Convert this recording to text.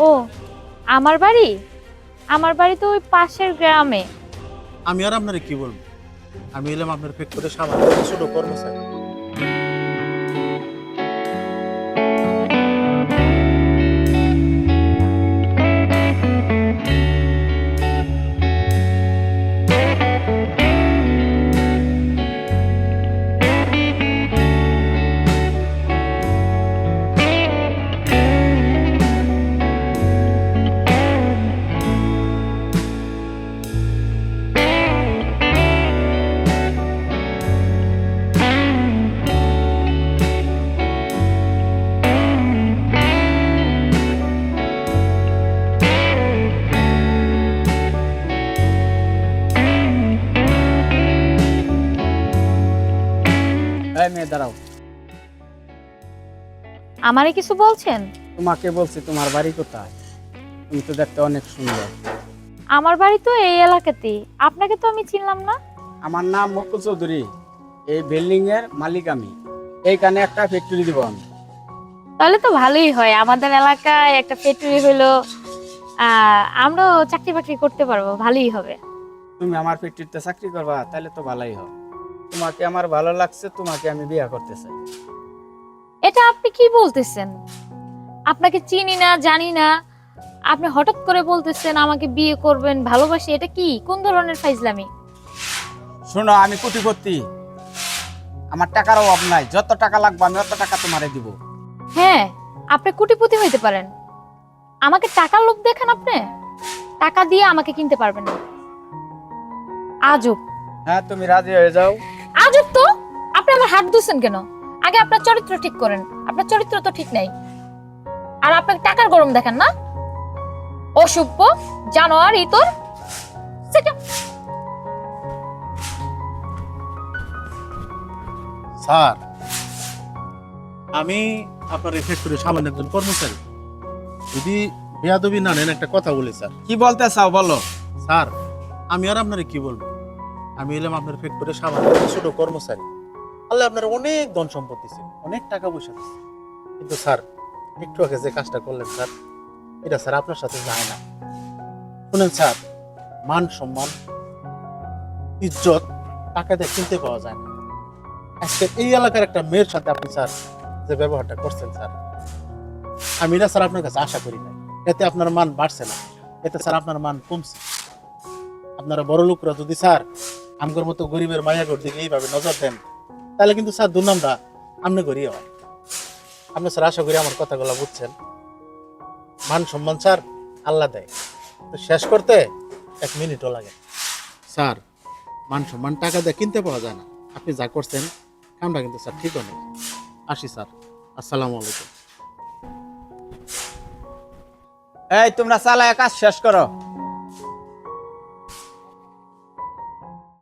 ও, আমার বাড়ি? আমার বাড়ি তো ওই পাশের গ্রামে। আমি আর আপনারে কি বলব? আমি এলাম আপনার ফ্যাক্টরি সামান্য ছোট কর্মচারী। এই মেয়ে দাঁড়াও। আমারে কিছু বলছেন? তোমাকে বলছি তোমার বাড়ি কোথায়? তুমি তো দেখতে অনেক সুন্দর। আমার বাড়ি তো এই এলাকাতেই। আপনাকে তো আমি চিনলাম না। আমার নাম মক্কু চৌধুরী। এই বিল্ডিং এর মালিক আমি। এইখানে একটা ফ্যাক্টরি দিব আমি। তাহলে তো ভালোই হয়। আমাদের এলাকায় একটা ফ্যাক্টরি হলো আমরাও চাকরি বাকরি করতে পারব। ভালোই হবে। তুমি আমার ফ্যাক্টরিতে চাকরি করবা তাহলে তো ভালোই হবে তোমাকে আমার ভালো লাগছে তোমাকে আমি বিয়ে করতে চাই। এটা আপনি কি বলতেছেন? আপনাকে চিনি না জানি না। আপনি হঠাৎ করে বলতেছেন আমাকে বিয়ে করবেন ভালোবাসি এটা কি? কোন ধরনের ফাইজলামি? শোনো আমি কোটিপতি। আমার টাকার অভাব নাই যত টাকা লাগবে আমি অত টাকা তোমারে দিব। হ্যাঁ আপনি কোটিপতি হইতে পারেন। আমাকে টাকার লোভ দেখেন আপনি? টাকা দিয়ে আমাকে কিনতে পারবেন না। আজব। হ্যাঁ তুমি রাজি হয়ে যাও। আজব তো আপনি আমার হাত ধুছেন কেন? আগে আপনার চরিত্র ঠিক করেন। আপনার চরিত্র তো ঠিক নাই। আর আপনাকে টাকার গরম দেখেন না? অসভ্য জানোয়ার ইতর। সেটা স্যার আমি আপনার এই ফ্যাক্টরি সামান্য একজন কর্মচারী। যদি বেয়াদবি না নেন একটা কথা বলি স্যার। কি বলতে চাও বলো। স্যার আমি আর আপনারে কি বলব? আমি এলাম আপনার ফ্যাক্টরি সামান্য ছোট কর্মচারী। আল্লাহ আপনার অনেক ধন সম্পত্তি দিচ্ছে অনেক টাকা পয়সা দিচ্ছে কিন্তু স্যার, একটু আগে যে কাজটা করলেন স্যার, এটা স্যার আপনার সাথে যায় না। শুনেন স্যার, মান সম্মান, ইজ্জত, টাকা দিয়ে কিনতে পাওয়া যায় না। আজকে এই এলাকার একটা মেয়ের সাথে আপনি স্যার যে ব্যবহারটা করছেন স্যার, আমি এটা স্যার আপনার কাছে আশা করি না এতে আপনার মান বাড়ছে না, এতে স্যার আপনার মান কমছে। আপনারা বড় লোকরা যদি স্যার আমগর মতো গরিবের মায়াগর দিকে এইভাবে নজর দেন তাহলে কিন্তু স্যার দুর্নামটা আপনি করিয়ে হয়। আপনি স্যার আশা করি আমার কথাগুলো বুঝছেন। মান সম্মান স্যার আল্লাহ দেয়। তো শেষ করতে এক মিনিটও লাগে। স্যার মান সম্মান টাকা দিয়ে কিনতে পাওয়া যায় না। আপনি যা করছেন কামটা কিন্তু স্যার ঠিক নেই আসি স্যার। আসসালামু আলাইকুম। এই তোমরা চালায় কাজ শেষ করো।